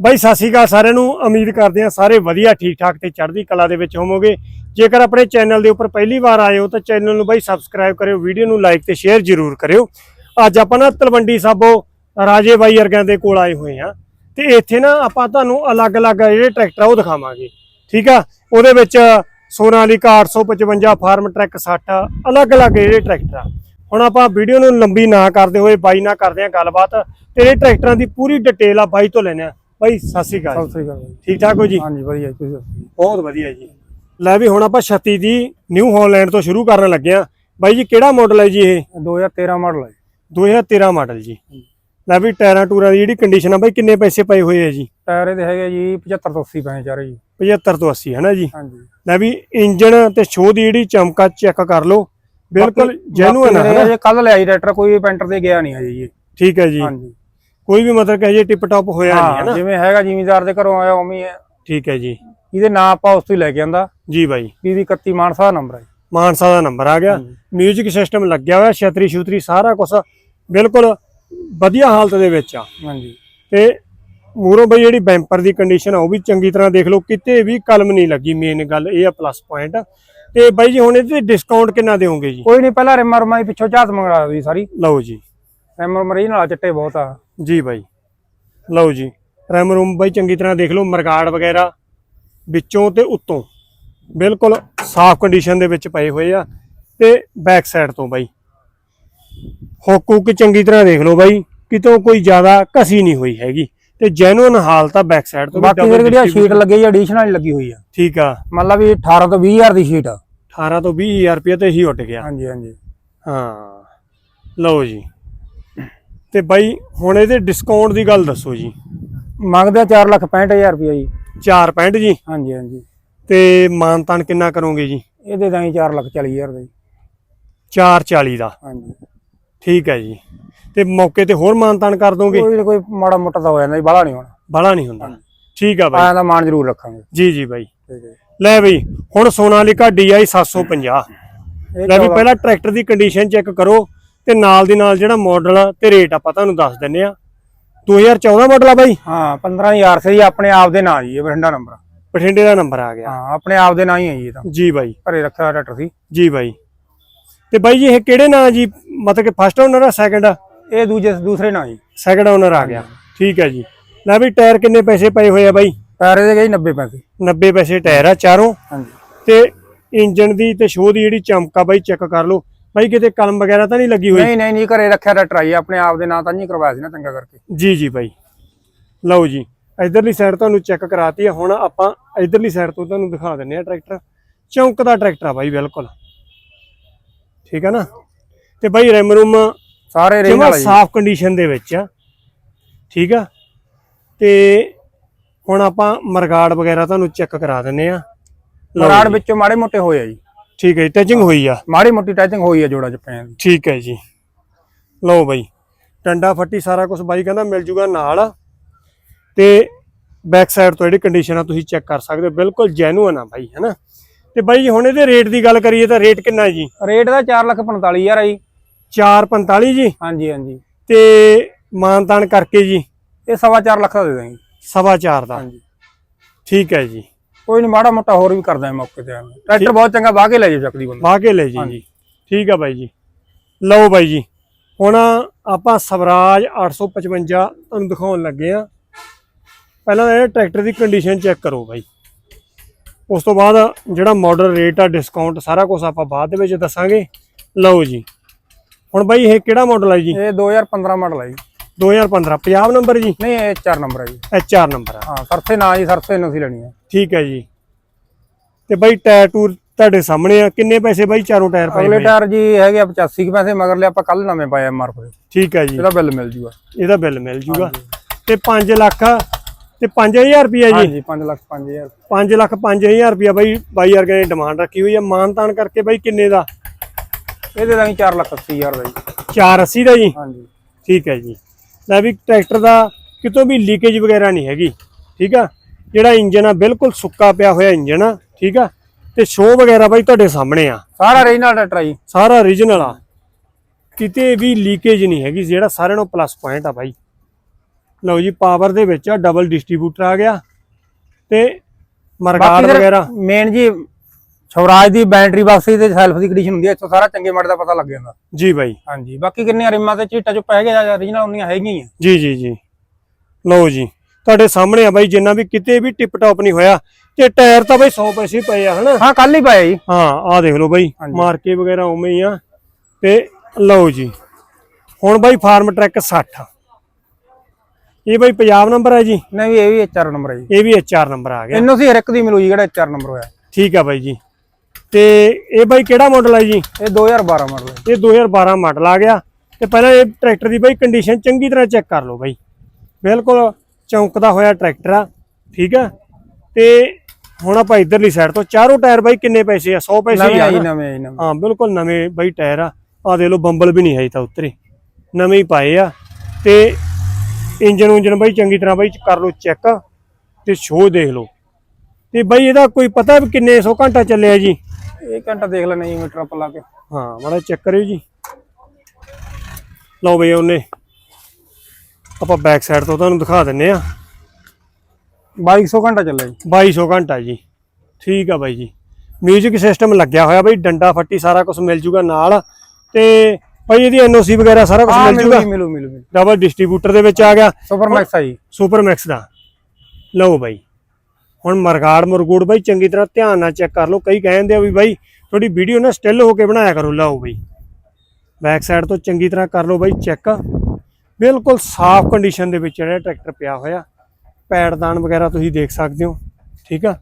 ਬਾਈ, ਸਤਿ ਸ਼੍ਰੀ ਅਕਾਲ ਸਾਰਿਆਂ ਨੂੰ। ਉਮੀਦ ਕਰਦੇ ਹਾਂ ਸਾਰੇ ਵਧੀਆ ਠੀਕ ਠਾਕ ਤੇ ਚੜ੍ਹਦੀ ਕਲਾ ਦੇ ਵਿੱਚ ਹੋਵੋਗੇ। ਜੇਕਰ ਆਪਣੇ ਚੈਨਲ ਦੇ ਉੱਪਰ ਪਹਿਲੀ ਵਾਰ ਆਏ ਹੋ ਤਾਂ ਚੈਨਲ ਨੂੰ ਬਾਈ ਸਬਸਕ੍ਰਾਈਬ ਕਰਿਓ, ਵੀਡੀਓ ਨੂੰ ਲਾਈਕ ਤੇ ਸ਼ੇਅਰ ਜ਼ਰੂਰ ਕਰਿਓ। ਅੱਜ ਆਪਾਂ ਨਾ ਤਲਵੰਡੀ ਸਾਬੋ ਰਾਜੇ ਬਾਈ ਵਰਗਿਆਂ ਦੇ ਕੋਲ ਆਏ ਹੋਏ ਹਾਂ। ਤੇ ਇੱਥੇ ਨਾ ਆਪਾਂ ਤੁਹਾਨੂੰ ਅਲੱਗ-ਅਲੱਗ ਜਿਹੜੇ ਟਰੈਕਟਰ ਆ ਉਹ ਦਿਖਾਵਾਂਗੇ। ਠੀਕ ਆ? ਉਹਦੇ ਵਿੱਚ ਸੋਨਾਲੀਕਾ 855 ਫਾਰਮ ਟਰੈਕ 60 ਅਲੱਗ-ਅਲੱਗ ਜਿਹੜੇ ਟਰੈਕਟਰ ਆ। ਹੁਣ ਆਪਾਂ ਵੀਡੀਓ ਨੂੰ ਲੰਬੀ ਨਾ ਕਰਦੇ ਹੋਏ, ਬਾਈ ਨਾਲ ਕਰਦੇ ਹਾਂ ਗੱਲਬਾਤ। ਤੇ ਇਹ ਟਰੈਕਟਰਾਂ ਦੀ ਪੂਰੀ ਡਿਟੇਲ ਆ ਬਾਈ ਤੋਂ ਲੈਣੇ ਆ ਬਾਈ ਸਤਿ ਸ਼੍ਰੀ ਅਕਾਲ ਸਤਿ ਸ੍ਰੀ ਅਕਾਲ। ਠੀਕ ਠਾਕ ਹੋ ਜੀ? ਹਾਂਜੀ ਵਧੀਆ ਜੀ, ਤੁਸੀਂ ਦੱਸੋ? ਜੀ। ਬਹੁਤ ਵਧੀਆ ਜੀ। ਲੈ ਵੀ ਹੁਣ ਆਪਾਂ 36 ਦੀ ਨਿਊ ਹਾਲੈਂਡ ਤੋਂ ਸ਼ੁਰੂ ਕਰਨ ਲੱਗੇ ਆ ਬਾਈ ਜੀ ਕਿਹੜਾ ਮਾਡਲ ਹੈ ਜੀ ਇਹ? 2013 ਮਾਡਲ ਹੈ। 2013 ਮਾਡਲ ਜੀ। ਲੈ ਵੀ ਟਾਇਰਾਂ ਟੂਰਾਂ ਦੀ ਜਿਹੜੀ ਕੰਡੀਸ਼ਨ ਆ ਬਾਈ ਕਿੰਨੇ ਪੈਸੇ ਪਏ ਹੋਏ ਆ ਜੀ? ਟਾਇਰ ਇਹਦੇ ਹੈਗੇ ਜੀ 75 ਤੋਂ 80 ਪੈਸੇ ਚਾਰੇ ਜੀ। 75 ਤੋਂ 80 ਹੈ ਨਾ ਜੀ? ਹਾਂਜੀ। ਲੈ ਵੀ ਇੰਜਨ ਤੇ ਸ਼ੋ ਦੀ ਜਿਹੜੀ ਚਮਕਾ ਚੈੱਕ ਕਰ ਲਓ। ਬਿਲਕੁਲ ਜੈਨੂਅਨ ਹੈ ਨਾ ਜੇ ਕੱਲ ਲਿਆ ਜੀ ਟਰੈਕਟਰ ਕੋਈ ਪੈਂਟਰ ਤੇ ਗਿਆ ਨਹੀਂ ਹਜੇ ਜੀ ਠੀਕ ਹੈ ਜੀ। ਹਾਂਜੀ। ਕੋਈ ਵੀ ਮਤਲਬ ਕਿ ਜੇ ਟਿਪ ਟਾਪ ਹੋਇਆ ਨਹੀਂ ਹੈ ਨਾ। ਜਿਵੇਂ ਹੈਗਾ ਜ਼ਿਮੀਦਾਰ ਦੇ ਘਰੋਂ ਆਇਆ ਉਵੇਂ ਹੀ ਠੀਕ ਹੈ ਜੀ। ਇਹਦੇ ਨਾਂ ਆਪਾਂ ਉਸ ਤੋਂ ਹੀ ਲੈ ਕੇ ਆਂਦਾ। ਜੀ ਬਾਈ। ਪੀਵੀ 31 ਮਾਨਸਾ ਦਾ ਨੰਬਰ ਹੈ ਮਾਨਸਾ ਦਾ ਨੰਬਰ ਆ ਗਿਆ। ਹਾਂਜੀ। ਮਿਊਜ਼ਿਕ ਸਿਸਟਮ ਲੱਗਿਆ ਹੋਇਆ ਛਤਰੀ ਛੂਤਰੀ ਸਾਰਾ ਕੁਝ ਬਿਲਕੁਲ ਵਧੀਆ ਹਾਲਤ ਦੇ ਵਿੱਚ ਆ। ਹਾਂਜੀ। ਤੇ ਮੂਰੋਂ ਬਈ ਜਿਹੜੀ ਬੈਂਪਰ ਦੀ ਕੰਡੀਸ਼ਨ ਆ ਉਹ ਵੀ ਚੰਗੀ ਤਰ੍ਹਾਂ ਦੇਖ ਲਓ ਕਿਤੇ ਵੀ ਕਲਮ ਨਹੀਂ ਲੱਗੀ ਮੇਨ ਗੱਲ ਇਹ ਆ ਪਲੱਸ ਪੁਆਇੰਟ ਤੇ ਬਾਈ ਜੀ ਹੁਣ ਇਹਦੇ ਡਿਸਕਾਊਂਟ ਕਿੰਨਾ ਦਿਓਗੇ ਜੀ? ਕੋਈ ਨਹੀਂ ਪਹਿਲਾਂ ਰਿਮਾ ਰਮਾ ਹੀ ਪਿੱਛੋਂ ਝਾਤ ਮੰਗਵਾ ਦੀ ਸਾਰੀ। ਲਓ ਜੀ। ਰਿਮਾ ਮਰੀ ਨਾਲ ਚਿੱਟੇ ਬਹੁਤ ਆ। ਜੀ ਬਾਈ। ਲਓ ਜੀ ਰੈਮ ਰੂਮ ਬਾਈ ਚੰਗੀ ਤਰ੍ਹਾਂ ਦੇਖ ਲਓ ਮਰਗਾੜ ਵਗੈਰਾ ਵਿੱਚੋਂ ਤੇ ਉੱਤੋਂ। ਬਿਲਕੁਲ ਸਾਫ਼ ਕੰਡੀਸ਼ਨ ਦੇ ਵਿੱਚ ਪਏ ਹੋਏ ਆ ਤੇ ਬੈਕ ਸਾਈਡ ਤੋਂ ਬਾਈ। ਹੁੱਕ ਹੁੱਕ ਚੰਗੀ ਤਰ੍ਹਾਂ ਦੇਖ ਲਓ ਬਾਈ ਕਿਤੋਂ ਕੋਈ ਜ਼ਿਆਦਾ ਘਸੀ ਨਹੀਂ ਹੋਈ ਹੈਗੀ ਤੇ ਜੈਨੂਇਨ ਹਾਲਤ ਆ ਬੈਕ ਸਾਈਡ ਤੋਂ ਬਾਕੀ ਜਿਹੜੀ ਆ। ਸ਼ੀਟ ਲੱਗੀ ਹੈ ਐਡੀਸ਼ਨਲ ਲੱਗੀ ਹੋਈ ਆ। ਠੀਕ ਆ। ਮੰਨ ਲਾ ਵੀ 18 ਤੋਂ 20000 ਦੀ ਸ਼ੀਟ ਆ। 18 ਤੋਂ 20000 ਰੁਪਏ ਤੇ ਹੀ ਉੱਟ ਗਿਆ। ਹਾਂਜੀ ਹਾਂਜੀ। ਹਾਂ। ਲਓ ਜੀ। ਤੇ ਬਾਈ ਹੁਣ ਇਹਦੇ ਡਿਸਕਾਊਂਟ ਦੀ ਗੱਲ ਦੱਸੋ ਜੀ। ਮੰਗਦੇ ਆ 4 ਲੱਖ 65000 ਰੁਪਏ ਜੀ। 4.65 ਜੀ? ਹਾਂਜੀ ਹਾਂਜੀ। ਤੇ ਮਾਨਤਾਨ ਕਿੰਨਾ ਕਰੋਗੇ ਜੀ? ਇਹਦੇ ਤਾਂ 4 ਲੱਖ 40000 ਦਾ ਜੀ। 440 ਦਾ। ਹਾਂਜੀ। ਠੀਕ ਹੈ ਜੀ। ਤੇ ਮੌਕੇ ਤੇ ਹੋਰ ਮਾਨਤਾਨ ਕਰ ਦੋਗੇ? ਕੋਈ ਕੋਈ ਮਾੜਾ ਮੋਟਾ ਤਾਂ ਹੋ ਜਾਂਦਾ ਜੀ ਬਾਹਲਾ ਨਹੀਂ ਹੋਣਾ। ਬਾਲਾ ਨਹੀਂ ਹੁੰਦਾ। ਠੀਕ ਆ ਬਾਈ। ਆਇਆ ਦਾ ਮਾਨ ਜ਼ਰੂਰ ਰੱਖਾਂਗੇ। ਜੀ ਜੀ ਬਾਈ। ਲੈ ਬਈ ਹੁਣ ਸੋਨਾਲੀਕਾ DI 750 ਇਹ ਲੈ ਵੀ ਪਹਿਲਾਂ ਟਰੈਕਟਰ ਦੀ ਕੰਡੀਸ਼ਨ ਚੈੱਕ ਕਰੋ। ਤੇ ਨਾਲ ਦੀ ਨਾਲ ਜਿਹੜਾ ਮਾਡਲ ਤੇ ਰੇਟ ਆਪਾਂ ਤੁਹਾਨੂੰ ਦੱਸ ਦਿੰਨੇ ਆ 2014 ਮਾਡਲ ਆ ਬਾਈ? ਹਾਂ 15000 ਸੇ ਜੀ ਆਪਣੇ ਆਪ ਦੇ ਨਾਂ ਜੀ ਇਹ ਬਠਿੰਡਾ ਨੰਬਰ ਬਠਿੰਡੇ ਦਾ ਨੰਬਰ ਆ ਗਿਆ। ਹਾਂ ਆਪਣੇ ਆਪ ਦੇ ਨਾਂ ਹੀ ਹੈ ਜੀ ਇਹ ਤਾਂ। ਜੀ ਬਾਈ। ਘਰੇ ਰੱਖਿਆ ਟਰੈਕਟਰ ਸੀ। ਜੀ ਬਾਈ। ਤੇ ਬਾਈ ਜੀ ਇਹ ਕਿਹੜੇ ਨਾਂ ਜੀ? ਮਤਲਬ ਕਿ ਫਸਟ ਓਨਰ ਆ ਸੈਕੰਡ ਇਹ ਦੂਜੇ ਦੂਸਰੇ ਨਾਂ ਜੀ। ਸੈਕੰਡ ਓਨਰ ਆ ਗਿਆ। ਠੀਕ ਹੈ ਜੀ। ਲੈ ਵੀ ਟਾਇਰ ਕਿੰਨੇ ਪੈਸੇ ਪਏ ਹੋਏ ਆ ਬਾਈ? ਟਾਇਰ ਦੇ ਗਏ 90 ਪੈਸੇ। 90 ਪੈਸੇ ਟਾਇਰ ਆ ਚਾਰੋਂ। ਹਾਂਜੀ। ਤੇ ਇੰਜਨ ਦੀ ਤੇ ਸ਼ੋਅ ਦੀ ਜਿਹੜੀ ਚਮਕਾ ਬਾਈ ਚੈੱਕ ਕਰ ਲਓ। ਬਾਈ ਕਿਤੇ ਕਲਮ ਵਗੈਰਾ ਤਾਂ ਨਹੀਂ ਲੱਗੀ ਹੋਈ? ਨਹੀਂ ਨਹੀਂ ਨਹੀਂ ਘਰੇ ਰੱਖਿਆ ਟਰੈਕਟਰ ਆਈ ਆਪਣੇ ਆਪ ਦੇ ਨਾਂ ਤਾਂ ਨਹੀਂ ਕਰਵਾਇਆ ਸੀ ਨਾ ਚੰਗਾ ਕਰਕੇ। ਜੀ ਜੀ ਬਾਈ। ਲਓ ਜੀ ਇਧਰਲੀ ਸਾਈਡ ਤੁਹਾਨੂੰ ਚੈੱਕ ਕਰਾਤੀ ਆ ਹੁਣ ਆਪਾਂ ਇਧਰਲੀ ਸਾਈਡ ਤੋਂ ਤੁਹਾਨੂੰ ਦਿਖਾ ਦਿੰਨੇ ਆ ਟਰੈਕਟਰ। ਚੌਂਕ ਦਾ ਟਰੈਕਟਰ ਆ ਬਾਈ ਬਿਲਕੁਲ। ਠੀਕ ਆ ਨਾ? ਤੇ ਬਾਈ ਰੈਮ ਰੂਮ ਸਾਰੇ ਜਮਾ ਵਾਲਾ ਸਾਫ਼ ਕੰਡੀਸ਼ਨ ਦੇ ਵਿੱਚ ਆ। ਠੀਕ ਆ? ਤੇ ਹੁਣ ਆਪਾਂ ਮਰਗਾੜ ਵਗੈਰਾ ਤੁਹਾਨੂੰ ਚੈੱਕ ਕਰਾ ਦਿੰਨੇ ਆ। ਜੀ। ਵਿੱਚੋਂ ਮਾੜੇ ਮੋਟੇ ਹੋਏ ਆ ਜੀ। ਠੀਕ ਹੈ ਟਚਿੰਗ ਹੋਈ ਆ। ਮਾੜੀ ਮੋਟੀ ਟੈਚਿੰਗ ਹੋਈ ਆ ਜੋੜਾ ਚ ਦੀ। ਠੀਕ ਹੈ ਜੀ। ਲਓ ਬਾਈ ਟੰਡਾ ਫੱਟੀ ਸਾਰਾ ਕੁਝ ਬਾਈ ਕਹਿੰਦਾ ਮਿਲ ਜੂਗਾ ਨਾਲ। ਤੇ ਬੈਕ ਸਾਈਡ ਤੋਂ ਜਿਹੜੀ ਕੰਡੀਸ਼ਨ ਆ ਤੁਸੀਂ ਚੈੱਕ ਕਰ ਸਕਦੇ ਹੋ ਬਿਲਕੁਲ ਜੈਨੂਅਨ ਆ ਬਾਈ ਹੈਨਾ? ਤੇ ਬਾਈ ਜੀ ਹੁਣ ਇਹਦੇ ਰੇਟ ਦੀ ਗੱਲ ਕਰੀਏ ਤਾਂ ਰੇਟ ਕਿੰਨਾ ਹੈ ਜੀ? ਰੇਟ ਦਾ 4 ਲੱਖ 45000 ਆ ਜੀ। 445 ਜੀ? ਹਾਂਜੀ ਹਾਂਜੀ। ਤੇ ਮਾਨਤਾਨ ਕਰਕੇ ਜੀ? ਇਹ ਸਵਾ ਚਾਰ ਲੱਖ ਦਾ ਦੇ ਦਾਂਗੇ। ਸਵਾ ਚਾਰ ਦਾ। ਹਾਂਜੀ। ਠੀਕ ਹੈ ਜੀ। ਕੋਈ ਨਹੀਂ ਮਾੜਾ ਮੋਟਾ ਹੋਰ ਵੀ ਕਰਦਾ ਹੈ ਮੌਕੇ ਤੇ ਟਰੈਕਟਰ ਬਹੁਤ ਚੰਗਾ ਵਾਹ ਕੇ ਲੈ ਜਾਓ ਚੱਕਦੀ ਬੰਦਾ। ਵਾਹ ਕੇ ਲੈ ਜੀ। ਜੀ ਠੀਕ ਆ ਬਾਈ ਜੀ। ਲਓ ਬਾਈ ਜੀ। ਹੁਣ ਆਪਾਂ ਸਵਰਾਜ 855 ਤੁਹਾਨੂੰ ਦਿਖਾਉਣ ਲੱਗੇ ਆ ਪਹਿਲਾਂ ਇਹ ਟਰੈਕਟਰ ਦੀ ਕੰਡੀਸ਼ਨ ਚੈੱਕ ਕਰੋ ਬਾਈ। ਉਸ ਤੋਂ ਬਾਅਦ ਜਿਹੜਾ ਮਾਡਲ ਰੇਟ ਆ ਡਿਸਕਾਊਂਟ ਸਾਰਾ ਕੁਝ ਆਪਾਂ ਬਾਅਦ ਦੇ ਵਿੱਚ ਦੱਸਾਂਗੇ। ਲਓ ਜੀ। ਹੁਣ ਬਾਈ ਇਹ ਕਿਹੜਾ ਮਾਡਲ ਹੈ ਜੀ? ਇਹ 2015 ਮਾਡਲ ਹੈ ਜੀ। 2015 ਪੰਜਾਬ ਨੰਬਰ ਜੀ? ਨਹੀਂ ਇਹ 4 ਨੰਬਰ ਹੈ ਜੀ। HR ਨੰਬਰ ਆ। ਹਾਂ ਸਰਸੇ ਨਾ ਜੀ ਸਰਸੇ ਨੂੰ ਸੀ ਲੈਣੀ ਹੈ ਠੀਕ ਹੈ ਜੀ। ਤੇ ਬਾਈ ਟਾਇਰ ਟੂਰ ਤੁਹਾਡੇ ਸਾਹਮਣੇ ਆ। ਕਿੰਨੇ ਪੈਸੇ ਬਾਈ? ਚਾਰੋਂ ਟਾਇਰ ਪਏ ਅਗਲੇ? ਟਾਇਰ ਜੀ ਹੈਗੇ ਆ 85 ਕੁ ਪੈਸੇ ਮਗਰਲੇ ਆਪਾਂ ਕੱਲ ਨਵੇਂ ਪਾਏ ਐਮਆਰ ਤੇ ਠੀਕ ਹੈ ਜੀ। ਇਹਦਾ ਬਿੱਲ ਮਿਲ ਜੂਗਾ। ਇਹਦਾ ਬਿੱਲ ਮਿਲ ਜੂਗਾ। ਤੇ 5 ਲੱਖ ਤੇ 5000 ਰੁਪਿਆ ਜੀ? ਹਾਂਜੀ 5 ਲੱਖ 5000 5 ਲੱਖ 5000 ਰੁਪਿਆ ਬਾਈ ਬਾਈ ਵਰਗੇ ਨੇ ਡਿਮਾਂਡ ਰੱਖੀ ਹੋਈ ਹੈ ਮਾਨਤਾਨ ਕਰਕੇ ਬਾਈ ਕਿੰਨੇ ਦਾ? ਇਹਦੇ ਦਾ 4 ਲੱਖ 80000 ਦਾ ਜੀ। 480 ਦਾ ਜੀ? ਹਾਂਜੀ। ਠੀਕ ਹੈ ਜੀ। ਲੈ ਵੀ ਟਰੈਕਟਰ ਦਾ ਕਿਤੋਂ ਵੀ ਲੀਕੇਜ ਵਗੈਰਾ ਨਹੀਂ ਹੈਗੀ ਠੀਕ ਆ? ਜਿਹੜਾ ਇੰਜਨ ਆ ਬਿਲਕੁਲ ਸੁੱਕਾ ਪਿਆ ਹੋਇਆ ਇੰਜਨ ਆ ਠੀਕ ਆ? ਤੇ ਸ਼ੋਅ ਵਗੈਰਾ ਬਾਈ ਤੁਹਾਡੇ ਸਾਹਮਣੇ ਆ। ਸਾਰਾ ਰੀਜਨਲ ਟਰੈਕਟਰ ਆ ਜੀ ਸਾਰਾ origignal ਆ। ਕਿਤੇ ਵੀ ਲੀਕੇਜ ਨਹੀਂ ਹੈਗੀ ਜਿਹੜਾ ਸਾਰਿਆਂ ਨੂੰ ਪਲੱਸ ਪੁਆਇੰਟ ਆ ਬਾਈ। ਲਓ ਜੀ ਪਾਵਰ ਦੇ ਵਿੱਚ ਆ ਡਬਲ ਡਿਸਟ੍ਰੀਬਿਊਟਰ ਆ ਗਿਆ ਤੇ ਮਰਗਾੜ ਬਾਕੀ ਵਗੈਰਾ। ਮੇਨ ਜੀ ਸਵਰਾਜ ਦੀ ਬੈਟਰੀ ਬਾਕਸ ਤੇ ਸੈਲਫ ਦੀ ਕੰਡੀਸ਼ਨ ਹੁੰਦੀ ਹੈ ਇੱਥੋਂ ਸਾਰਾ ਚੰਗੇ ਮਾੜੇ ਦਾ ਪਤਾ ਲੱਗ ਜਾਂਦਾ। ਜੀ ਬਾਈ। ਹਾਂਜੀ ਬਾਕੀ ਕਿੰਨੀਆਂ ਰਿਮਾਂ ਤੇ ਝੀਟਾ ਚੁੱਪ ਹੈਗੇ ਆ ਰੀਜਨਲ ਉਨੀਆਂ ਹੈਗੀਆਂ ਹੀ ਆ। ਜੀ ਜੀ ਜੀ। ਲਓ ਜੀ ਤੁਹਾਡੇ ਸਾਹਮਣੇ ਆ ਬਾਈ ਜਿੰਨਾ ਵੀ ਕਿਤੇ ਵੀ ਟਿਪ ਟਾਪ ਨਹੀਂ ਹੋਇਆ ਤੇ ਟਾਇਰ ਤਾਂ ਬਾਈ 100 ਪੈਸੇ ਪਏ ਆ ਹਨਾ? ਹਾਂ ਕੱਲ ਹੀ ਪਾਇਆ ਜੀ। ਹਾਂ ਆਹ ਦੇਖ ਲਓ ਬਾਈ। ਮਾਰਕੇ ਵਗੈਰਾ ਉਵੇਂ ਹੀ ਆ। ਤੇ ਲਓ ਜੀ ਹੁਣ ਬਾਈ ਫਾਰਮ ਟਰੈਕ 60 ਇਹ ਬਾਈ ਪੰਜਾਬ ਨੰਬਰ ਹੈ ਜੀ? ਨਹੀਂ ਇਹ ਵੀ HR ਨੰਬਰ ਹੈ ਜੀ। ਇਹ ਵੀ HR ਨੰਬਰ ਆ ਗਿਆ। ਇਹਨੂੰ ਸੀ ਹਰ ਇੱਕ ਦੀ ਮਿਲੂ ਜੀ ਜਿਹੜਾ HR ਨੰਬਰ ਹੋਇਆ। ਠੀਕ ਆ ਬਾਈ ਜੀ। ਤੇ ਇਹ ਬਾਈ ਕਿਹੜਾ ਮਾਡਲ ਹੈ ਜੀ? ਇਹ 2012 ਮਾਡਲ ਹੈ ਇਹ 2012 ਮਾਡਲ ਆ ਗਿਆ। ਤੇ ਪਹਿਲਾਂ ਇਹ ਟਰੈਕਟਰ ਦੀ ਬਾਈ ਕੰਡੀਸ਼ਨ ਚੰਗੀ ਤਰ੍ਹਾਂ ਚੈੱਕ ਕਰ ਲਓ ਬਾਈ। ਬਿਲਕੁਲ ਚੌਂਕਦਾ ਹੋਇਆ ਟਰੈਕਟਰ ਆ ਠੀਕ ਆ? ਤੇ ਹੁਣ ਆਪਾਂ ਇਧਰਲੀ ਸਾਈਡ ਤੋਂ ਚਾਰੋਂ ਟਾਇਰ ਬਾਈ ਕਿੰਨੇ ਪੈਸੇ ਆ? 100 ਪੈਸੇ ਆ? ਨਵੇਂ ਨਵੇਂ। ਹਾਂ ਬਿਲਕੁਲ ਨਵੇਂ ਬਾਈ ਟਾਇਰ ਆ। ਆ ਦੇ ਲਓ ਬੰਬਲ ਵੀ ਨਹੀਂ ਹੈ ਤਾਂ ਉਤਰੇ। ਨਵੇਂ ਹੀ ਪਾਏ ਆ। ਤੇ ਇੰਜਨ ਉਂਜਨ ਬਾਈ ਚੰਗੀ ਤਰ੍ਹਾਂ ਬਾਈ ਕਰ ਲਓ ਚੈੱਕ ਤੇ ਸ਼ੋਅ ਦੇਖ ਲਓ। ਤੇ ਬਾਈ ਇਹਦਾ ਕੋਈ ਪਤਾ ਵੀ ਕਿੰਨੇ ਸੌ ਘੰਟਾ ਚੱਲਿਆ ਜੀ? ਇਹ ਘੰਟਾ ਦੇਖ ਲੈਣੇ ਜੀ ਮੀਟਰ ਆਪਾਂ ਲਾ ਕੇ। ਹਾਂ ਮਾੜਾ ਚੈੱਕ ਕਰਿਓ ਜੀ। ਲਓ ਬਈ ਉਹਨੇ। ਆਪਾਂ ਬੈਕ ਸਾਈਡ ਤੋਂ ਤੁਹਾਨੂੰ ਦਿਖਾ ਦਿੰਨੇ ਆ 2200 ਘੰਟਾ ਚੱਲਿਆ ਜੀ। 2200 ਘੰਟਾ ਜੀ। ਠੀਕ ਆ ਬਾਈ ਜੀ। ਮਿਊਜ਼ਿਕ ਸਿਸਟਮ ਲੱਗਿਆ ਹੋਇਆ ਬਾਈ ਡੰਡਾ ਫੱਟੀ ਸਾਰਾ ਕੁਝ ਮਿਲ ਜੂਗਾ ਨਾਲ। ਤੇ ਬਾਈ ਇਹਦੀ ਐਨਓਸੀ ਵਗੈਰਾ ਸਾਰਾ ਕੁਝ ਮਿਲ ਜੂਗਾ? ਮਿਲੂ ਮਿਲੂ ਡਬਲ ਡਿਸਟ੍ਰੀਬਿਊਟਰ ਦੇ ਵਿੱਚ ਆ ਗਿਆ। ਸੁਪਰ ਮੈਕਸ ਆ ਜੀ। ਸੁਪਰ ਮੈਕਸ ਦਾ। ਲਓ ਬਾਈ। ਹੁਣ ਮਰਗਾੜ ਮਰਗੂੜ ਬਾਈ ਚੰਗੀ ਤਰ੍ਹਾਂ ਧਿਆਨ ਨਾਲ ਚੈੱਕ ਕਰ ਲਓ। ਕਈ ਕਹਿੰਦੇ ਆ ਵੀ ਬਾਈ ਤੁਹਾਡੀ ਵੀਡੀਓ ਨਾ ਸਟਿਲ ਹੋ ਕੇ ਬਣਾਇਆ ਕਰੋ। ਲਓ ਬਾਈ। ਬੈਕ ਸਾਈਡ ਤੋਂ ਚੰਗੀ ਤਰ੍ਹਾਂ ਕਰ ਲਓ ਬਾਈ ਚੈੱਕ ਬਿਲਕੁਲ ਸਾਫ਼ ਕੰਡੀਸ਼ਨ ਦੇ ਵਿੱਚ ਜਿਹੜਾ ਟਰੈਕਟਰ ਪਿਆ ਹੋਇਆ। ਪੈਡਦਾਨ ਵਗੈਰਾ ਤੁਸੀਂ ਦੇਖ ਸਕਦੇ ਹੋ। ਠੀਕ ਆ?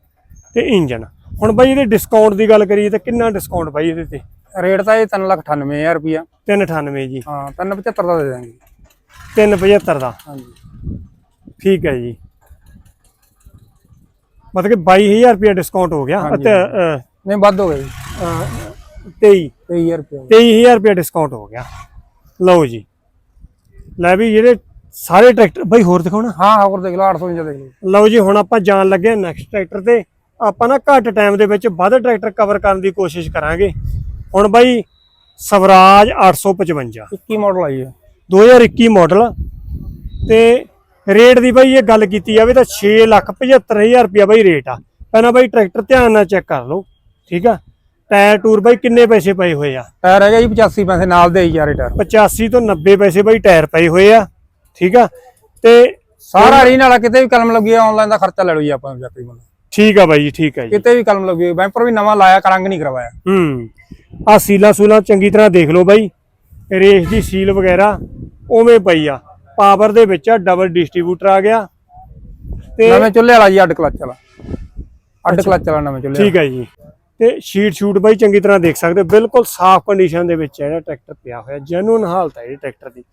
ਤੇ ਇੰਜਨ ਹੁਣ ਬਾਈ ਇਹਦੇ ਡਿਸਕਾਊਂਟ ਦੀ ਗੱਲ ਕਰੀਏ ਤਾਂ ਕਿੰਨਾ ਡਿਸਕਾਊਂਟ ਬਾਈ ਇਹਦੇ ਤੇ? ਰੇਟ ਤਾਂ ਇਹ 398000 ਰੁਪਿਆ 398 ਜੀ। ਹਾਂ 375 ਦਾ ਦੇ ਦਾਂਗੇ 375 ਦਾ। ਹਾਂਜੀ। ਠੀਕ ਹੈ ਜੀ। ਮਤਲਬ ਕਿ 22000 ਰੁਪਏ ਡਿਸਕਾਊਂਟ ਹੋ ਗਿਆ ਅਤੇ ਅ, ਨਹੀਂ ਵੱਧ ਹੋ ਗਿਆ ਜੀ। ਅ, 23 23000 ਰੁਪਿਆ 23000 ਰੁਪਏ ਡਿਸਕਾਊਂਟ ਹੋ ਗਿਆ। ਲਓ ਜੀ। ਲੈ ਵੀ ਜਿਹੜੇ ਸਾਰੇ ਟਰੈਕਟਰ ਬਾਈ ਹੋਰ ਦਿਖਾਉਣਾ ਹਾਂ ਹੋਰ ਦੇਖ ਲਓ 800 ਇੰਚ ਦੇਖ ਲਓ। ਲਓ ਜੀ ਹੁਣ ਆਪਾਂ ਜਾਣ ਲੱਗੇ ਨੈਕਸਟ ਟਰੈਕਟਰ ਤੇ। ਆਪਾਂ ਨਾ ਘੱਟ ਟਾਈਮ ਦੇ ਵਿੱਚ ਵੱਧ ਟਰੈਕਟਰ ਕਵਰ ਕਰਨ ਦੀ ਕੋਸ਼ਿਸ਼ ਕਰਾਂਗੇ। ਹੁਣ ਬਾਈ ਸਵਰਾਜ 855 21 ਮਾਡਲ ਆਈ ਹੈ। 2021 ਮਾਡਲ ਤੇ ਰੇਟ ਦੀ ਬਾਈ ਇਹ ਗੱਲ ਕੀਤੀ ਜਾਵੇ ਤਾਂ 675000 ਰੁਪਇਆ ਬਾਈ ਰੇਟ ਆ। ਪਹਿਲਾਂ ਬਾਈ ਟਰੈਕਟਰ ਧਿਆਨ ਨਾਲ ਚੈੱਕ ਕਰ ਲਓ ਠੀਕ ਆ? ਟਾਇਰ ਟੂਰ ਬਾਈ ਕਿੰਨੇ ਪੈਸੇ ਪਏ ਹੋਏ ਆ? ਟਾਇਰ ਹੈਗਾ ਜੀ 85 ਪੈਸੇ ਨਾਲ ਦੇ ਯਾਰ ਇਹ ਟਾਇਰ। 85 ਤੋਂ 90 ਪੈਸੇ ਬਾਈ ਟਾਇਰ ਪਏ ਹੋਏ ਆ ਠੀਕ ਆ? ਤੇ ਸਾਰਾ ਰੀਨ ਵਾਲਾ ਕਿਤੇ ਵੀ ਕਲਮ ਲੱਗੀ ਆਨਲਾਈਨ ਦਾ ਖਰਚਾ ਲੈ ਲਓ ਜੀ ਆਪਾਂ ਨੂੰ ਜਾਕੀ ਮੰਨ ਠੀਕ ਆ ਬਾਈ ਜੀ ਠੀਕ ਆ ਜੀ। ਕਿਤੇ ਵੀ ਕਲਮ ਲੱਗੀ ਬੈਂਪਰ ਵੀ ਨਵਾਂ ਲਾਇਆ ਕਰੰਗ ਨਹੀਂ ਕਰਵਾਇਆ। ਹੂੰ। ਆ ਸੀਲਾ ਸੂਲਾ ਚੰਗੀ ਤਰ੍ਹਾਂ ਦੇਖ ਲਓ ਬਾਈ ਰੇਸ ਦੀ ਸੀਲ ਵਗੈਰਾ ਉਵੇਂ ਪਈ ਆ। ਪਾਵਰ ਦੇ ਵਿੱਚ ਡਬਲ ਡਿਸਟ੍ਰੀਬਿਊਟਰ ਆ ਗਿਆ। ਤੇ ਨਵੇਂ ਚੁੱਲ੍ਹੇ ਵਾਲਾ ਜੀ ਅੱਡ ਕਲਚ ਵਾਲਾ। ਅੱਡ ਕਲਚ ਵਾਲਾ ਨਵੇਂ ਚੁੱਲ੍ਹੇ ਠੀਕ ਹੈ ਜੀ। ਤੇ ਸ਼ੀਟ ਸ਼ੂਟ ਬਾਈ ਚੰਗੀ ਤਰ੍ਹਾਂ ਦੇਖ ਸਕਦੇ ਹੋ ਬਿਲਕੁਲ ਸਾਫ਼ ਕੰਡੀਸ਼ਨ ਦੇ ਵਿੱਚ ਹੈ ਜਿਹੜਾ ਟਰੈਕਟਰ ਪਿਆ ਹੋਇਆ ਜੈਨੂਨ ਹਾਲਤ ਹੈ ਇਹ ਟਰੈਕਟਰ ਦੀ।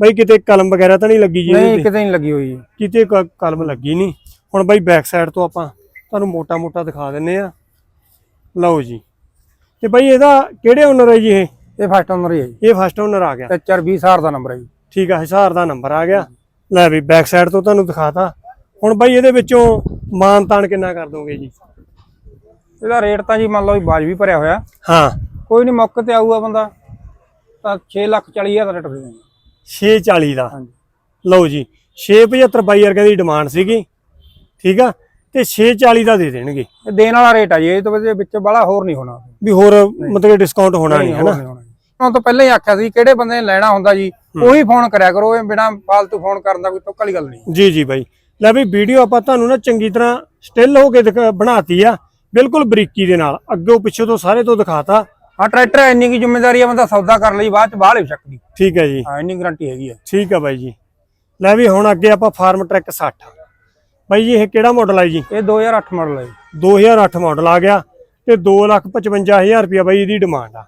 ਬਾਈ ਕਿਤੇ ਕਲਮ ਵਗੈਰਾ ਤਾਂ ਨਹੀਂ ਲੱਗੀ ਜੀ ਨਹੀਂ ਇਹਦੇ? ਕਿਤੇ ਨਹੀਂ ਲੱਗੀ ਹੋਈ। ਕਿਤੇ ਕਲਮ ਲੱਗੀ ਨਹੀਂ। ਹੁਣ ਬਾਈ ਬੈਕ ਸਾਈਡ ਤੋਂ ਆਪਾਂ ਤੁਹਾਨੂੰ ਮੋਟਾ-ਮੋਟਾ ਦਿਖਾ ਦਿੰਨੇ ਆ। ਲਓ ਜੀ। ਤੇ ਬਾਈ ਇਹਦਾ ਕਿਹੜੇ ਓਨਰ ਹੈ ਜੀ ਇਹ? ਇਹ ਫਸਟ ਓਨਰ ਹੀ ਹੈ ਜੀ। ਇਹ ਫਸਟ ਓਨਰ ਆ ਗਿਆ। ਤੇ 20 ਸਾਰ ਦਾ ਨੰਬਰ ਹੈ ਜੀ। ਠੀਕ ਆ ਹਿਸਾਰ ਦਾ ਨੰਬਰ ਆ ਗਿਆ। ਲੈ ਵੀ ਬੈਕ ਸਾਈਡ ਤੋਂ ਤੁਹਾਨੂੰ ਦਿਖਾਤਾ। ਹੁਣ ਬਾਈ ਇਹਦੇ ਵਿੱਚੋਂ ਮਾਨ ਤਾਨ ਕਿੰਨਾ ਕਰ ਦੋਗੇ ਜੀ? ਇਹਦਾ ਰੇਟ ਤਾਂ ਜੀ ਮੰਨ ਲਓ ਵੀ ਬਾਜ ਵੀ ਭਰਿਆ ਹੋਇਆ। ਹਾਂ। ਕੋਈ ਨਹੀਂ ਮੌਕੇ ਤੇ ਆਊਗਾ ਬੰਦਾ ਤਾਂ 6 ਲੱਖ 40 ਹਜ਼ਾਰ ਦਾ ਰੇਟ ਦੇ ਦਾਂਗੇ 640 ਦਾ? ਹਾਂਜੀ। ਲਓ ਜੀ 675 ਬਾਈ ਵਰਗੇ ਦੀ ਡਿਮਾਂਡ ਸੀਗੀ। ਠੀਕ ਆ? ਤੇ 640 ਦਾ ਦੇ ਦੇਣਗੇ। ਦੇਣ ਵਾਲਾ ਰੇਟ ਆ ਜੀ ਇਹ ਤੋਂ ਵਿੱਚ ਬਾਹਲਾ ਹੋਰ ਨਹੀਂ ਹੋਣਾ। ਵੀ ਹੋਰ ਮਤਲਬ ਡਿਸਕਾਊਂਟ ਹੋਣਾ ਨਹੀਂ ਹੋਰ ਹੈਨਾ ਨਹੀਂ ਹੋਣਾ ਜੀ। ਹੁਣ ਤੋਂ ਪਹਿਲਾਂ ਹੀ ਆਖਿਆ ਸੀ ਕਿਹੜੇ ਬੰਦੇ ਨੇ ਲੈਣਾ ਹੁੰਦਾ ਜੀ? ਉਹੀ ਫੋਨ ਕਰਿਆ ਕਰੋ ਇਹ ਬਿਨਾ ਫਾਲਤੂ ਫੋਨ ਕਰਨ ਦਾ ਕੋਈ ਤੁੱਕ ਵਾਲੀ ਗੱਲ ਨਹੀਂ। ਜੀ ਜੀ ਬਾਈ। ਲੈ ਵੀ ਵੀਡੀਓ ਆਪਾਂ ਤੁਹਾਨੂੰ ਨਾ ਚੰਗੀ ਤਰ੍ਹਾਂ ਸਟਿਲ ਹੋ ਕੇ ਬਣਾਤੀ ਆ ਬਿਲਕੁਲ ਬਰੀਕੀ ਦੇ ਨਾਲ। ਅੱਗੋਂ ਪਿੱਛੋਂ ਤੋਂ ਸਾਰੇ ਤੋਂ ਦਿਖਾਤਾ। ਹਾਂ ਟਰੈਕਟਰ ਹੈ, ਇੰਨੀ ਕੀ ਜ਼ਿੰਮੇਵਾਰੀ ਆ ਬੰਦਾ ਸੌਦਾ ਕਰ ਲਈ ਬਾਅਦ ਚ ਬਾਹਰ ਹੀ ਸ਼ੱਕ ਦੀ ਠੀਕ ਹੈ ਜੀ। ਹਾਂ ਇੰਨੀ ਗਾਰੰਟੀ ਹੈਗੀ ਆ। ਠੀਕ ਆ ਬਾਈ ਜੀ। ਲੈ ਵੀ ਹੁਣ ਅੱਗੇ ਆਪਾਂ ਫਾਰਮ ਟਰੈਕ 60 ਬਾਈ ਜੀ ਇਹ ਕਿਹੜਾ ਮਾਡਲ ਹੈ ਜੀ? ਇਹ 2008 ਮਾਡਲ ਹੈ ਜੀ। 2008 ਮਾਡਲ ਆ ਗਿਆ ਤੇ 255000 ਰੁਪਇਆ ਬਾਈ ਇਹਦੀ ਡਿਮਾਂਡ ਆ।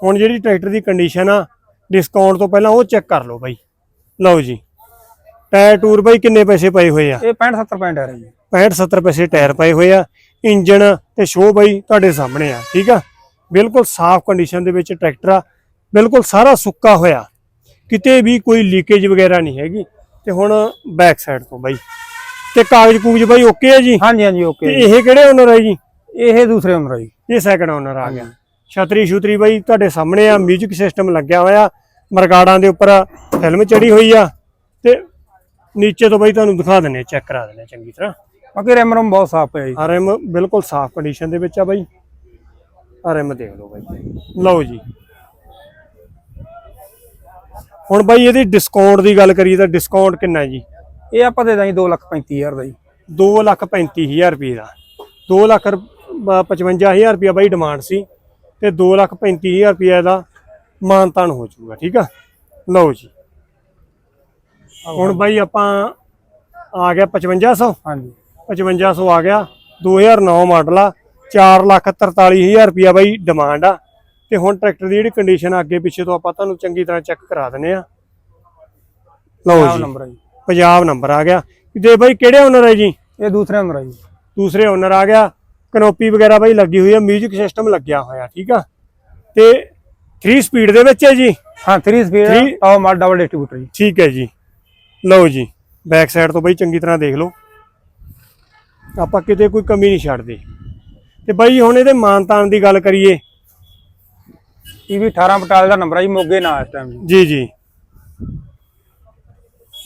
ਹੁਣ ਜਿਹੜੀ ਟਰੈਕਟਰ ਦੀ ਕੰਡੀਸ਼ਨ ਆ ਡਿਸਕਾਊਂਟ ਤੋਂ ਪਹਿਲਾਂ ਉਹ ਚੈੱਕ ਕਰ ਲਓ ਬਾਈ। ਲਓ ਜੀ। ਟਾਇਰ ਟੂਰ ਬਾਈ ਕਿੰਨੇ ਪੈਸੇ ਪਏ ਹੋਏ ਆ? ਇਹ 65 70 ਪੈਂਟ ਹੈ ਜੀ। 65 70 ਪੈਸੇ ਟਾਇਰ ਪਏ ਹੋਏ ਆ। ਇੰਜਨ ਤੇ ਸ਼ੋ ਬਾਈ ਤੁਹਾਡੇ ਸਾਹਮਣੇ ਆ ਠੀਕ ਆ? ਬਿਲਕੁਲ ਸਾਫ਼ ਕੰਡੀਸ਼ਨ ਦੇ ਵਿੱਚ ਟਰੈਕਟਰ ਆ। ਬਿਲਕੁਲ ਸਾਰਾ ਸੁੱਕਾ ਹੋਇਆ। ਕਿਤੇ ਵੀ ਕੋਈ ਲੀਕੇਜ ਵਗੈਰਾ ਨਹੀਂ ਹੈਗੀ। ਤੇ ਹੁਣ ਬੈਕ ਸਾਈਡ ਤੋਂ ਬਾਈ। ਤੇ ਕਾਗਜ਼ ਕੂਗਜ਼ ਬਾਈ ਓਕੇ ਆ ਜੀ? ਹਾਂਜੀ ਹਾਂਜੀ ਤੇ ਓਕੇ ਇਹ ਕਿਹੜੇ ਓਨਰ ਹੈ ਜੀ? ਇਹ ਦੂਸਰੇ ਓਨਰ ਹੈ ਜੀ। ਇਹ ਸੈਕੰਡ ਓਨਰ ਆ ਗਿਆ। ਛਤਰੀ ਛੁਤਰੀ ਬਾਈ ਤੁਹਾਡੇ ਸਾਹਮਣੇ ਆ। 뮤직 ਸਿਸਟਮ ਲੱਗਿਆ ਹੋਇਆ। ਮਰਗਾੜਾਂ ਦੇ ਉੱਪਰ ਫਿਲਮ ਚੜੀ ਹੋਈ ਆ ਤੇ ਨੀਚੇ ਤੋਂ ਬਾਈ ਤੁਹਾਨੂੰ ਦਿਖਾ ਦਿੰਨੇ ਚੈੱਕ ਕਰਾ ਦਿੰਨੇ ਚੰਗੀ ਤਰ੍ਹਾਂ। ਬਾਕੀ ਰੈਮ ਰੂਮ ਬਹੁਤ ਸਾਫ਼ ਪਿਆ ਜੀ। ਆਰਐਮ ਬਿਲਕੁਲ ਸਾਫ਼ ਕੰਡੀਸ਼ਨ ਦੇ ਵਿੱਚ ਆ ਬਾਈ। ਆਰਐਮ ਦੇਖ ਲਓ ਬਾਈ। ਲਓ ਜੀ। ਹੁਣ ਬਾਈ ਇਹਦੀ ਡਿਸਕਾਊਂਟ ਦੀ ਗੱਲ ਕਰੀਏ ਤਾਂ ਡਿਸਕਾਊਂਟ ਕਿੰਨਾ ਜੀ? ਇਹ ਆਪਾਂ ਦੇ ਦਾਂਗੇ 235000 ਦਾ ਜੀ। 2 ਲੱਖ 35000 ਰੁਪਏ ਦਾ। 2 ਲੱਖ 55000 ਰੁਪਏ ਬਾਈ ਡਿਮਾਂਡ ਸੀ ਤੇ 2 ਲੱਖ 35000 ਰੁਪਏ ਦਾ ਮਾਨਤਾਨ ਹੋ ਜਾਊਗਾ ਠੀਕ ਆ? ਲਓ ਜੀ। ਹੁਣ ਬਾਈ ਆਪਾਂ ਆ ਗਿਆ 5500 ਹਾਂਜੀ। 5500 ਆ ਗਿਆ। 2009 ਮਾਡਲ ਆ। 4 ਲੱਖ 43000 ਰੁਪਿਆ ਬਾਈ ਡਿਮਾਂਡ ਆ। ਤੇ ਹੁਣ ਟਰੈਕਟਰ ਦੀ ਜਿਹੜੀ ਕੰਡੀਸ਼ਨ ਆ ਅੱਗੇ ਪਿੱਛੇ ਤੋਂ ਆਪਾਂ ਤੁਹਾਨੂੰ ਚੰਗੀ ਤਰ੍ਹਾਂ ਚੈੱਕ ਕਰਾ ਦਿੰਨੇ ਆ। ਲਓ ਜੀ। ਨੰਬਰ ਹੈ ਜੀ। ਪੰਜਾਬ ਨੰਬਰ ਆ ਗਿਆ। ਤੇ ਬਾਈ ਕਿਹੜੇ ਓਨਰ ਹੈ ਜੀ? ਇਹ ਦੂਸਰੇ ਨੰਬਰ ਹੈ ਜੀ। ਦੂਸਰੇ ਓਨਰ ਆ ਗਿਆ। ਕਨੋਪੀ ਵਗੈਰਾ ਬਾਈ ਲੱਗੀ ਹੋਈ ਆ 뮤직 ਸਿਸਟਮ ਲੱਗਿਆ ਹੋਇਆ ਠੀਕ ਆ? ਤੇ 3 ਸਪੀਡ ਦੇ ਵਿੱਚ ਹੈ ਜੀ? ਹਾਂ 3 ਸਪੀਡ Three- ਟਾਪ ਮਾਰ ਡਬਲ ਡਿਸਟ੍ਰੀਬਿਊਟਰ ਜੀ। ਠੀਕ ਹੈ ਜੀ। ਲਓ ਜੀ ਬੈਕ ਸਾਈਡ ਤੋਂ ਬਾਈ ਚੰਗੀ ਤਰ੍ਹਾਂ ਦੇਖ ਲਓ। ਆਪਾਂ ਕਿਤੇ ਕੋਈ ਕਮੀ ਨਹੀਂ ਛੱਡਦੇ। ਤੇ ਬਾਈ ਹੁਣ ਇਹਦੇ ਮਾਨਤਾਨ ਦੀ ਗੱਲ ਕਰੀਏ। ਇਹ ਵੀ 18 ਬਟਾਲੇ ਦਾ ਨੰਬਰ ਹੈ ਜੀ ਮੋਗੇ ਨਾ ਇਸ ਟਾਈਮ ਜੀ। ਜੀ ਜੀ।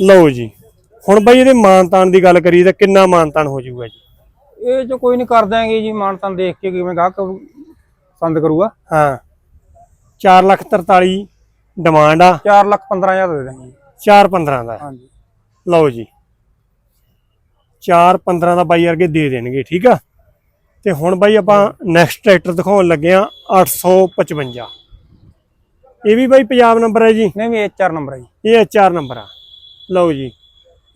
ਲਓ ਜੀ ਹੁਣ ਬਾਈ ਇਹਦੇ ਮਾਨਤਾਨ ਦੀ ਗੱਲ ਕਰੀਏ ਤਾਂ ਕਿੰਨਾ ਮਾਨਤਾਨ ਹੋ ਜਾਊਗਾ ਜੀ? ਇਹ ਜੋ ਕੋਈ ਨਹੀਂ ਕਰ ਦਿਆਂਗੇ ਜੀ ਮਾਨਤਾਂ ਦੇਖ ਕੇ ਕਿਵੇਂ ਗਾਹਕ ਪਸੰਦ ਕਰੂਗਾ। ਹਾਂ। 4 ਲੱਖ 43 ਡਿਮਾਂਡ ਆ। 4 ਲੱਖ 15000 ਦੇ ਦਾਂਗੇ ਜੀ 4 15 ਦਾ। ਹਾਂਜੀ। ਲਓ ਜੀ। 4 15 ਦਾ ਬਾਈ ਵਰਗੇ ਦੇ ਦੇਣਗੇ ਠੀਕ ਆ? ਤੇ ਹੁਣ ਬਾਈ ਆਪਾਂ ਨੈਕਸਟ ਟਰੈਕਟਰ ਦਿਖਾਉਣ ਲੱਗੇ ਆ 855 ਇਹ ਵੀ ਬਾਈ ਪੰਜਾਬ ਨੰਬਰ ਹੈ ਜੀ? ਨਹੀਂ ਵੀ ਇਹ 4 ਨੰਬਰ ਹੈ ਜੀ। ਇਹ ਐਚਆਰ ਨੰਬਰ ਆ। ਲਓ ਜੀ।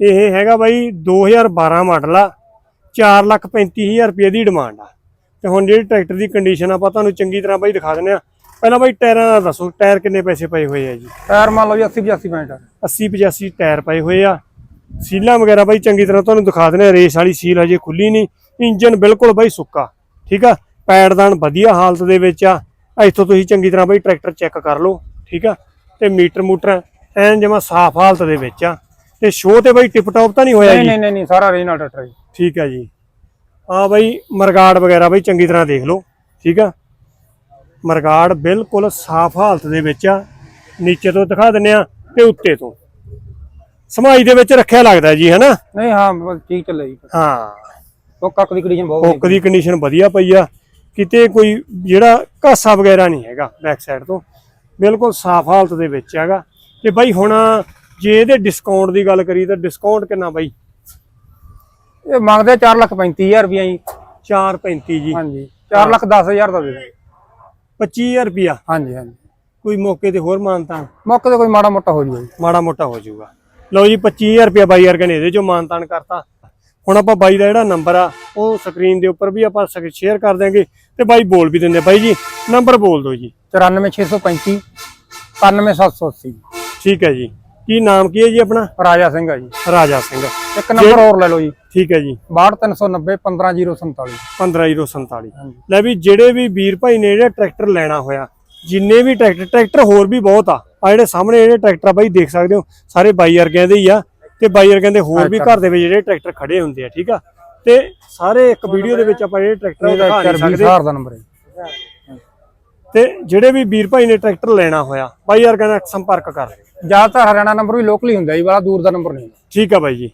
ਇਹ ਹੈਗਾ ਬਾਈ 2012 ਮਾਡਲ ਆ। 435000 ਰੁਪਏ ਦੀ ਡਿਮਾਂਡ ਆ। ਤੇ ਹੁਣ ਜਿਹੜੀ ਟਰੈਕਟਰ ਦੀ ਕੰਡੀਸ਼ਨ ਆਪਾਂ ਤੁਹਾਨੂੰ ਚੰਗੀ ਤਰ੍ਹਾਂ ਬਾਈ ਦਿਖਾ ਦਿੰਦੇ ਆ। ਪਹਿਲਾਂ ਬਾਈ ਟਾਇਰਾਂ ਦਾ ਦੱਸੋ ਟਾਇਰ ਕਿੰਨੇ ਪੈਸੇ ਪਏ ਹੋਏ ਆ ਜੀ? ਟਾਇਰ ਮੰਨ ਲਓ ਜੀ 80 85 ਮਿੰਟ 80 85 ਟਾਇਰ ਪਏ ਹੋਏ ਆ। ਸੀਲਾਂ ਵਗੈਰਾ ਬਾਈ ਚੰਗੀ ਤਰ੍ਹਾਂ ਤੁਹਾਨੂੰ ਦਿਖਾ ਦਿੰਦੇ ਰੇਸ ਵਾਲੀ ਸੀਲ ਹਜੇ ਖੁੱਲੀ ਨਹੀਂ। ਇੰਜਨ ਬਿਲਕੁਲ ਬਾਈ ਸੁੱਕਾ ਠੀਕ ਆ? ਪੈਡਦਾਨ ਵਧੀਆ ਹਾਲਤ ਦੇ ਵਿੱਚ ਆ। ਇੱਥੋਂ ਤੁਸੀਂ ਚੰਗੀ ਤਰ੍ਹਾਂ ਬਾਈ ਟਰੈਕਟਰ ਚੈੱਕ ਕਰ ਲਓ ਠੀਕ ਆ? ਤੇ ਮੀਟਰ ਮੂਟਰ ਐਨ ਜਮਾ ਸਾਫ਼ ਹਾਲਤ ਦੇ ਵਿੱਚ ਆ। ਤੇ ਸ਼ੋਅ ਤੇ ਬਾਈ ਟਿਪ ਟੌਪ ਤਾਂ ਨਹੀਂ ਹੋਇਆ ਜੀ? ਨਹੀਂ ਨਹੀਂ ਨਹੀਂ ਸਾਰਾ ਰੀਜਨਲ ਟਰੈਕਟਰ ਜੀ। ਠੀਕ ਆ ਜੀ। ਆ ਬਾਈ ਮਰਗਾੜ ਵਗੈਰਾ ਬਾਈ ਚੰਗੀ ਤਰ੍ਹਾਂ ਦੇਖ ਲਓ ਠੀਕ ਆ? ਮਰਗਾੜ ਬਿਲਕੁਲ ਸਾਫ਼ ਹਾਲਤ ਦੇ ਵਿੱਚ ਆ। ਨੀਚੇ ਤੋਂ ਦਿਖਾ ਦਿੰਨੇ ਆ ਤੇ ਉੱਤੇ ਤੋਂ। ਸਮਾਈ ਦੇ ਵਿੱਚ ਰੱਖਿਆ ਲੱਗਦਾ ਜੀ ਹੈਨਾ? ਨਹੀਂ ਹਾਂ ਬਸ ਠੀਕ ਚੱਲੇ ਜੀ। ਹਾਂ। ਉਹ ਕੱਕ ਦੀ ਕੰਡੀਸ਼ਨ ਬਹੁਤ ਹੁੱਕ ਦੀ ਕੰਡੀਸ਼ਨ ਵਧੀਆ ਪਈ ਆ। ਕਿਤੇ ਕੋਈ ਜਿਹੜਾ ਘਾਸਾ ਵਗੈਰਾ ਨਹੀਂ ਹੈਗਾ ਬੈਕ ਸਾਈਡ ਤੋਂ। ਬਿਲਕੁਲ ਸਾਫ਼ ਹਾਲਤ ਦੇ ਵਿੱਚ ਹੈਗਾ। ਤੇ ਬਾਈ ਹੁਣ ਜੇ ਇਹਦੇ ਡਿਸਕਾਊਂਟ ਦੀ ਗੱਲ ਕਰੀ ਤਾਂ ਡਿਸਕਾਊਂਟ ਕਿੰਨਾ ਬਾਈ? ਇਹ ਮੰਗਦੇ 4 ਲੱਖ 35000 ਰੁਪਏ ਜੀ। 435 ਜੀ। ਹਾਂਜੀ 4 ਲੱਖ 10000 ਦਾ ਦੇ ਦਾਂਗੇ 25000 ਰੁਪਿਆ ਹਾਂਜੀ ਹਾਂਜੀ। ਕੋਈ ਮੌਕੇ ਤੇ ਹੋਰ ਮਾਨਤਾਨ ਮੌਕੇ ਤੇ ਕੋਈ ਮਾੜਾ ਮੋਟਾ ਹੋ ਜੂਗਾ ਜੀ। ਮਾੜਾ ਮੋਟਾ ਹੋ ਜਾਊਗਾ ਲਓ ਜੀ 25000 ਰੁਪਿਆ ਬਾਈ ਵਰਗੇ ਨੇ ਇਹਦੇ ਚੋਂ ਮਾਨਤਾਨ ਕਰਤਾ। ਹੁਣ ਆਪਾਂ ਬਾਈ ਦਾ ਜਿਹੜਾ ਨੰਬਰ ਆ ਉਹ ਸਕਰੀਨ ਦੇ ਉੱਪਰ ਵੀ ਆਪਾਂ ਸ਼ੇਅਰ ਕਰ ਦਿਆਂਗੇ ਤੇ ਬਾਈ ਬੋਲ ਵੀ ਦਿੰਦੇ ਬਾਈ ਜੀ ਨੰਬਰ ਬੋਲ ਦਿਓ ਜੀ। 94635 91780 ਠੀਕ ਹੈ ਜੀ। ਕੀ ਨਾਮ ਕੀ ਹੈ ਜੀ ਆਪਣਾ? ਰਾਜਾ ਸਿੰਘ ਆ ਜੀ। ਰਾਜਾ ਸਿੰਘ। ਇੱਕ ਨੰਬਰ ਹੋਰ ਲੈ ਲਓ ਜੀ। ਠੀਕ ਹੈ ਜੀ। 62390 15047 15047 ਹਾਂਜੀ। ਲੈ ਵੀ ਜਿਹੜੇ ਵੀ ਵੀਰ ਭਾਈ ਨੇ ਜਿਹੜੇ ਟਰੈਕਟਰ ਲੈਣਾ ਹੋਇਆ ਜਿੰਨੇ ਵੀ ਟਰੈਕਟਰ ਟਰੈਕਟਰ ਹੋਰ ਵੀ ਬਹੁਤ ਆ। ਆ ਜਿਹੜੇ ਸਾਹਮਣੇ ਜਿਹੜੇ ਟਰੈਕਟਰ ਆ ਬਾਈ ਦੇਖ ਸਕਦੇ ਹੋ ਸਾਰੇ ਬਾਈ ਵਰਗਿਆਂ ਦੇ ਹੀ ਆ ਤੇ ਬਾਈ ਵਰਗਿਆਂ ਦੇ ਹੋਰ ਵੀ ਘਰ ਦੇ ਵਿੱਚ ਜਿਹੜੇ ਟਰੈਕਟਰ ਖੜੇ ਹੁੰਦੇ ਆ ਠੀਕ ਆ? ਤੇ ਸਾਰੇ ਇੱਕ ਵੀਡੀਓ ਦੇ ਵਿੱਚ ਆਪਾਂ ਜਿਹੜੇ ਟਰੈਕਟਰ ਆ ਉਹ ਦਿਖਾ ਨਹੀਂ ਸਕਦੇ। 20000 ਦਾ ਨੰਬਰ ਹੈ। ਤੇ ਜਿਹੜੇ ਵੀ ਵੀਰ ਭਾਈ ਨੇ ਟਰੈਕਟਰ ਲੈਣਾ ਹੋਇਆ ਬਾਈ ਵਰਗਿਆਂ ਨਾਲ ਸੰਪਰਕ ਕਰ। ਲਿਓ ਜ਼ਿਆਦਾਤਰ ਹਰਿਆਣਾ ਨੰਬਰ ਵੀ ਲੋਕਲੀ ਹੁੰਦਾ ਜੀ ਬੜਾ ਦੂਰ ਦਾ ਨੰਬਰ ਨਹੀਂ ਠੀਕ ਆ ਬਾਈ ਜੀ।